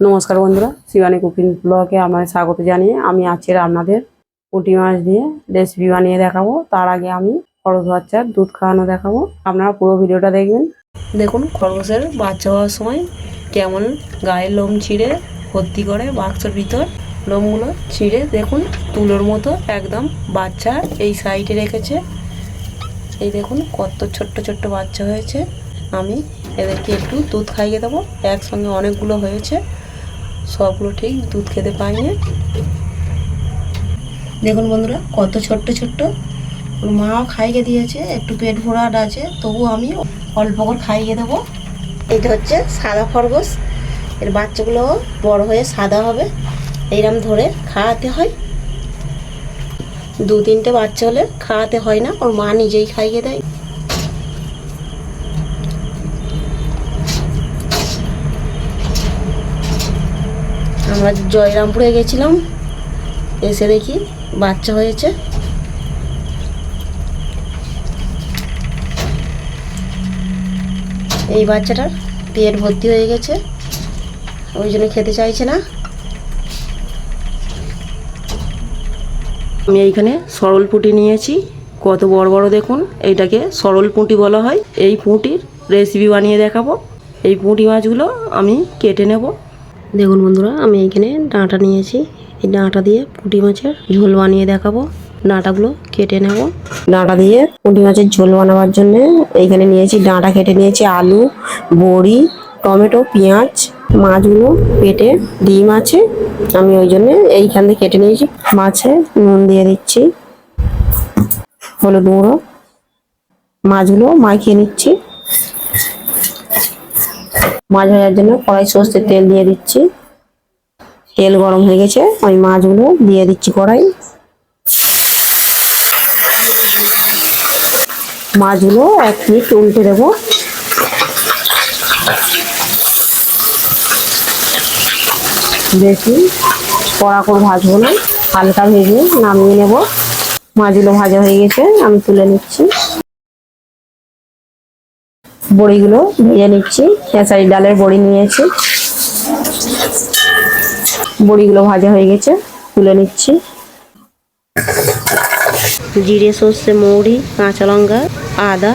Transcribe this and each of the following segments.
নমস্কার বন্ধুরা, শিবানী কুকিং ব্লগে আমাদের স্বাগত জানিয়ে আমি আজকে আপনাদের পুঁটি মাছ দিয়ে রেসিপি বানিয়ে দেখাবো। তার আগে আমি খরচ বাচ্চার দুধ খাওয়ানো দেখাবো। আপনারা পুরো ভিডিওটা দেখবেন। দেখুন, খরগোশের বাচ্চা হওয়ার সময় কেমন গায়ের লোম ছিঁড়ে ভর্তি করে বাক্সের ভিতর লোমগুলো ছিঁড়ে দেখুন, তুলোর মতো একদম বাচ্চা এই সাইডে রেখেছে। এই দেখুন, কত ছোট্ট ছোট্ট বাচ্চা হয়েছে। আমি এদেরকে একটু দুধ খাইয়ে দেবো। একসঙ্গে অনেকগুলো হয়েছে। সবগুলো ঠিক দুধ খেতে পাইনি দেখুন বন্ধুরা, কত ছোট্ট ছোট্ট। ওর মাও খাইয়ে দিয়েছে, একটু পেট ভরাট আছে তবু আমি অল্প করে খাইয়ে দেবো। এটা হচ্ছে সাদা খরগোশ। এর বাচ্চাগুলো বড় হয়ে সাদা হবে। এইরকম ধরে খাওয়াতে হয়। দু তিনটে বাচ্চা হলে খাওয়াতে হয় না, ওর মা নিজেই খাইয়ে দেয়। আমরা জয়রামপুরে গেছিলাম। এসে দেখি বাচ্চা হয়েছে। এই বাচ্চাটার পেট ভর্তি হয়ে গেছে। ওই জন্য খেতে চাইছে না। আমি এইখানে সরল পুঁটি নিয়েছি। কত বড় বড় দেখুন, এইটাকে সরল পুঁটি বলা হয়। এই পুঁটির রেসিপি বানিয়ে দেখাবো। এই পুঁটি মাছগুলো আমি কেটে নেব। দেখুন বন্ধুরা, আমি এইখানে ডাঁটা নিয়েছি। এই ডাঁটা দিয়ে পুঁটি মাছের ঝোল বানিয়ে দেখাবো। ডাঁটাগুলো কেটে নেব। ডাঁটা দিয়ে পুঁটি মাছের ঝোল বানাবার জন্য এইখানে নিয়েছি, ডাঁটা কেটে নিয়েছি আলু, বড়ি, টমেটো, পেঁয়াজ, মাছগুলো পেটে ডিম আছে। আমি ওই জন্য এইখান থেকে কেটে নিয়েছি। মাছে নুন দিয়ে দিচ্ছি। হলুদ গুঁড়ো। মাছগুলো মাখিয়ে নিচ্ছি। মাছ ভাজার জন্য কড়াই সর্ষের তেল দিয়ে দিচ্ছি। তেল গরম হয়ে গেছে, আমি মাছগুলো দিয়ে দিচ্ছি কড়াই। মাছগুলো এক মিনিট উল্টে দেবো। বেশি কড়া করে ভাজবো না, হালকা ভেজে নামিয়ে নেব। মাছগুলো ভাজা হয়ে গেছে, আমি তুলে নিচ্ছি। বড়িগুলো ভেজে নিচ্ছি। খেসারি ডালের বড়ি নিয়েছি। বড়িগুলো ভাজা হয়ে গেছে, তুলে নিচ্ছি। জিরে, সর্ষে, মৌরি, কাঁচা লঙ্কা, আদা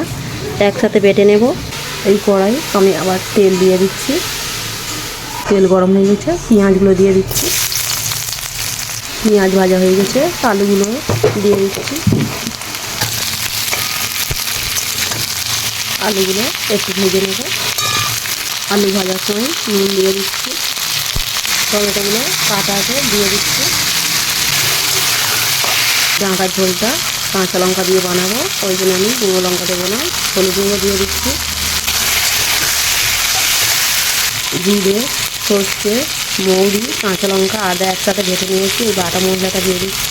একসাথে বেটে নেব। এই কড়াই আমি আবার তেল দিয়ে দিচ্ছি। তেল গরম হয়ে গেছে, পেঁয়াজগুলো দিয়ে দিচ্ছি। পেঁয়াজ ভাজা হয়ে গেছে, আলুগুলো দিয়ে দিচ্ছি। আলুগুলো একটু ভেজে নেব। আলু ভাজার সময় নুন দিয়ে দিচ্ছি। টমেটোগুলো কাটা আছে, দিয়ে দিচ্ছি। ডাঁটার ঝোলটা কাঁচা লঙ্কা দিয়ে বানাবো। ওই জন্য আমি গুঁড়ো লঙ্কা দেবো না, হলুদ গুঁড়ো দিয়ে দিচ্ছি। জিরে, সর্ষে, মৌরি, কাঁচা লঙ্কা, আদা একসাথে ভেটে নিয়েছি। এই বাটা মশলাটা দিয়ে দিচ্ছি।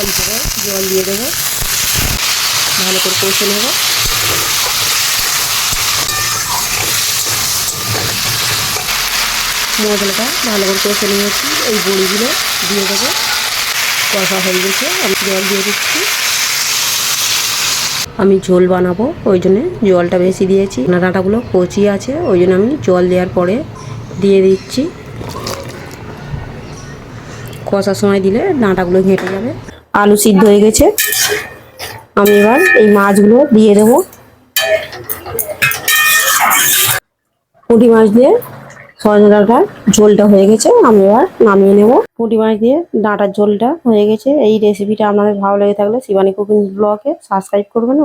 অল্প জল দিয়ে দেবো। ভালো করে কষে নেব। মশলাটা ভালো করে কষে নিয়েছি। এই বড়িগুলো দিয়ে দেবো। কষা হয়ে গেছে। আমি জল দিয়ে দিচ্ছি। আমি ঝোল বানাবো, ওই জন্যে জলটা বেশি দিয়েছি। ডাঁটাগুলো কচি আছে, ওই জন্য আমি জল দেওয়ার পরে দিয়ে দিচ্ছি। কষার সময় দিলে ডাঁটাগুলো ঘেঁটে যাবে। আলু সিদ্ধ হয়ে গেছে। আমি এবার এই মাছগুলো দিয়ে দেবো। পুঁটি মাছ দিয়ে সজনে ডাঁটার ঝোলটা হয়ে গেছে, আমি এবার নামিয়ে নেব। পুঁটি মাছ দিয়ে ডাঁটার ঝোলটা হয়ে গেছে। এই রেসিপিটা আপনাদের ভালো লেগে থাকলে শিবানী কুকিং ব্লগে সাবস্ক্রাইব করবেন।